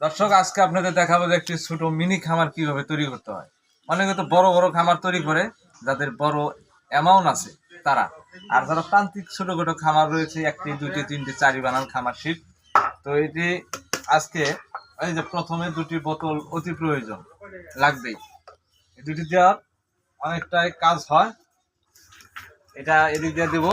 দর্শক, আজকে আপনাদের দেখাবো যে একটি ছোট মিনি খামার কীভাবে তৈরি করতে হয়। অনেকে তো বড় বড় খামার তৈরি করে, যাদের বড় অ্যামাউন্ট আছে তারা। আর যারা প্রান্তিক ছোটখাটো খামার রয়েছে, একটি দুটি তিনটি, চারি বানান খামার শীত। তো এটি আজকে, এই যে প্রথমে দুটি বোতল অতি প্রয়োজন, লাগবেই। দুটি দেওয়ার অনেকটাই কাজ হয়। এটা এদিক দিয়ে দেবো,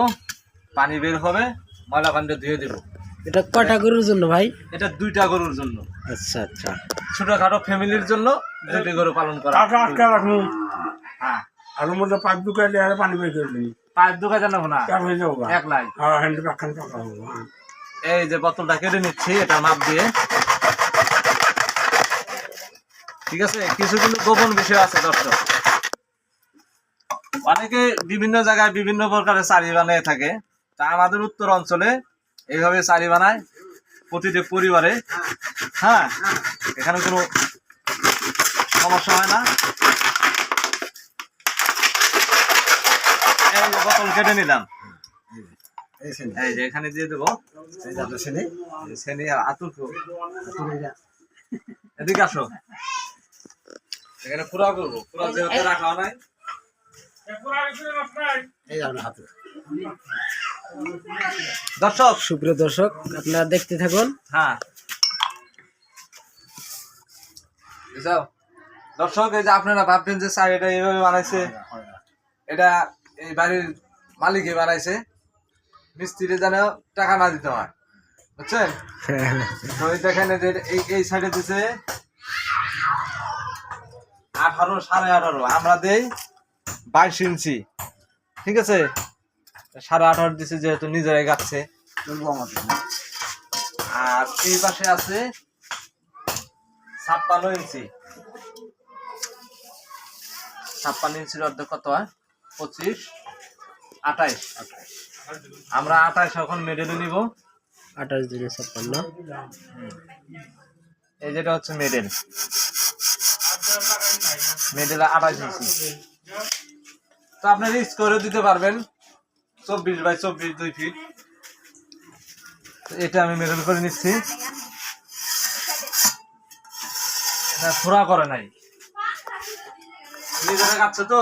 পানি বের হবে ময়লা পানিটা ধুয়ে দেবো। এটা কয়টা গরুর জন্য ভাই? এটা দুইটা গরুর জন্য। আচ্ছা আচ্ছা। ছোটখাটো ফ্যামিলির জন্য দুটি গরু পালন করা। আটকা রাখুন হ্যাঁ। আর মধ্যে পাইপ পানি বের করে দিই পাইপ ঢুকা জানাব না। এক হয়ে যাব এক লাইন। হ্যাঁ। এই যে বোতলটা কেটে নিচ্ছি এটা মাপ দিয়ে। ঠিক আছে? কিছু কিন্তু গোপন বিষয় আছে দর্শক। অনেকে বিভিন্ন জায়গায় বিভিন্ন প্রকারের চারি বানিয়ে থাকে। তা আমাদের উত্তর অঞ্চলে এইভাবে চারি বানায় প্রতিটি পরিবারে। হ্যাঁ এখানে কোনো সমস্যা হয় না। এই বোতল কেটে নিলাম। এই যে এখানে দিয়ে দেবো। শ্রেণি আতুর এদিকে আসো। এখানে পুরা করব। পুরা যেহেতু রাখা নাই। দর্শক সুপ্রিয় দর্শক আপনারা দেখতে থাকুন। হ্যাঁ। দর্শক এই যে আপনারা ভাববেন যে স্যার এটা এইভাবে বানাইছে। এটা এই বাড়ির মালিকে বানাইছে। মিস্ত্রি যেন টাকা না দিতে হয়। বুঝছেন? তো এই দেখেন এই যে এই এই সাইডে দিছে আঠারো সাড়ে আঠারো। আমরা দেই বাইশ ইঞ্চি। ঠিক আছে? সাড়ে আঠারো দিছে যেহেতু নিজেরাই গাচ্ছে। আর এই পাশে আছে ছাপ্পান্ন ইঞ্চি। ছাপ্পান্ন ইঞ্চির অর্ধেক কত হয়? পঁচিশ আঠাইশ। আমরা আঠাইশ এখন মেডেলে নিব। আঠাশ দিনে ছাপ্পান্ন। এই যেটা হচ্ছে মেডেল মেডেল আঠাশ ইঞ্চি। তো আপনি রিস্ক করে দিতে পারবেন। চব্বিশ বাই চব্বিশ দুই ফিট এটা আমি মেডেল করে নিচ্ছি। এটা খোরা করে নাই। নিজেরা কাটছে তো।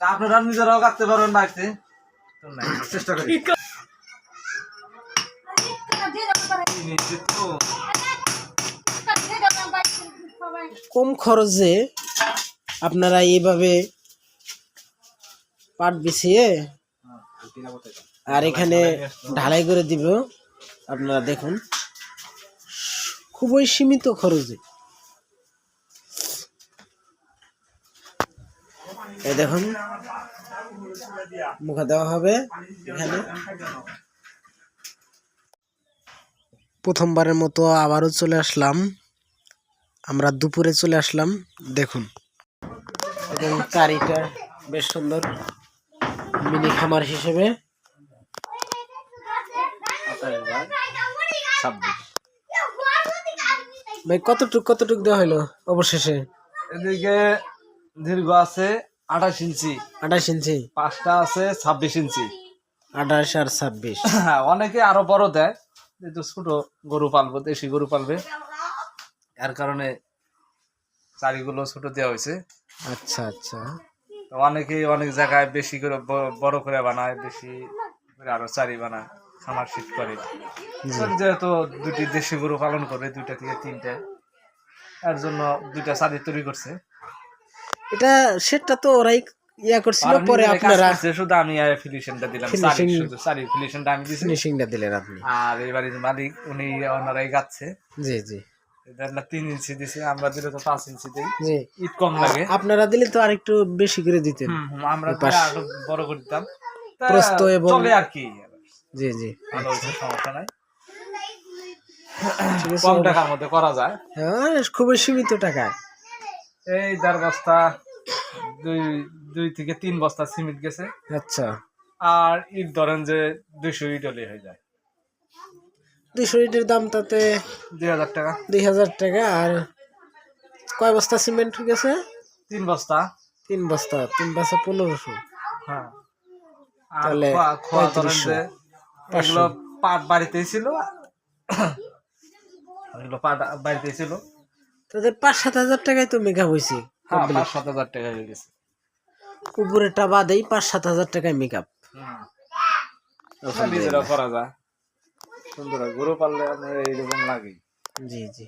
আপনারা নিজেরাও কাটতে পারবেন বাড়িতে। চেষ্টা করি। কম খরচে আপনারা এইভাবে পাট বিছিয়ে আর এখানে ঢালাই করে দিব। আপনারা দেখুন, খুবই সীমিত খরচে। এই দেখুন, মুখে দেওয়া হবে এখানে। প্রথমবারের মতো আবারও চলে আসলাম। আমরা দুপুরে চলে আসলাম, দেখুন। এবং কারিটা বেশ সুন্দর। মিনি খামার হিসেবে। ভাই কতটুক কতটুক দেওয়া হলো অবশেষে? এদিকে দীর্ঘ আছে আঠাশ ইঞ্চি। আঠাশ ইঞ্চি। পাঁচটা আছে ছাব্বিশ ইঞ্চি। আঠাশ আর ছাব্বিশ। হ্যাঁ, অনেকে আরও বড় দেয় যেহেতু ছোট গরু পালবো দেশি গরু পালবে। এর কারণে চারিগুলো ছোট দেওয়া হয়েছে। আচ্ছা আচ্ছা। অনেকেই অনেক জায়গায় বেশি করে বড় করে বানায় বেশি করে আরও চারি বানায় খামার শীত করে। যেহেতু দুটি দেশি গরু পালন করে দুইটা থেকে তিনটে এর জন্য দুইটা চারি তৈরি করছে। এটা সেটা তো ওরাই ইয়া করছিল পরে আপনারা শুধু আমি দিলাম শুধু আমি দিছি। ফিনিশিংটা দিলেন আপনি। আর এই বাড়ির মালিক উনি ওনারাই গাচ্ছে। জি জি। তিন ইঞ্চি দিছে আমরা দিলে তো পাঁচ ইঞ্চি দিই। ঈদ কম লাগে। আপনারা দিলে তো আরেকটু বেশি করে দিতেন। আমরা আরও বড় করে দিতাম। তা এবং- চলে আর কি। জি জি। সমস্যা নাই। কম টাকার মধ্যে করা যায়। হ্যাঁ খুবই সীমিত টাকা। এই দেড় বস্তা দুই দুই থেকে তিন বস্তা সিমেন্ট গেছে। আচ্ছা। আর ঈদ ধরেন যে দুইশো ইট হলে হয়ে যায়। দুইশো ইটের দাম তাতে দুই হাজার টাকা। দুই হাজার টাকা আর কয় বস্তা সিমেন্ট গেছে? তিন বস্তা। তিন বস্তা তিন বস্তা পনেরোশো। হ্যাঁ। তাহলে খোয়া- খোয়া ধরেন 3500 যে এগুলো পাট বাড়িতেই ছিল। এগুলো পাটা বাড়িতে ছিল। তাদের পাঁচ সাত হাজার টাকায় তো মেকআপ হয়েছে হ্যাঁ পাঁচ সাত হাজার টাকা হয়ে গেছে। উপরেটা বাদেই পাঁচ সাত হাজার টাকায় মেকআপ নিজেরা করা যায়। সুন্দর হয়। গরু পাললে আপনার এইরকম লাগে। জি জি।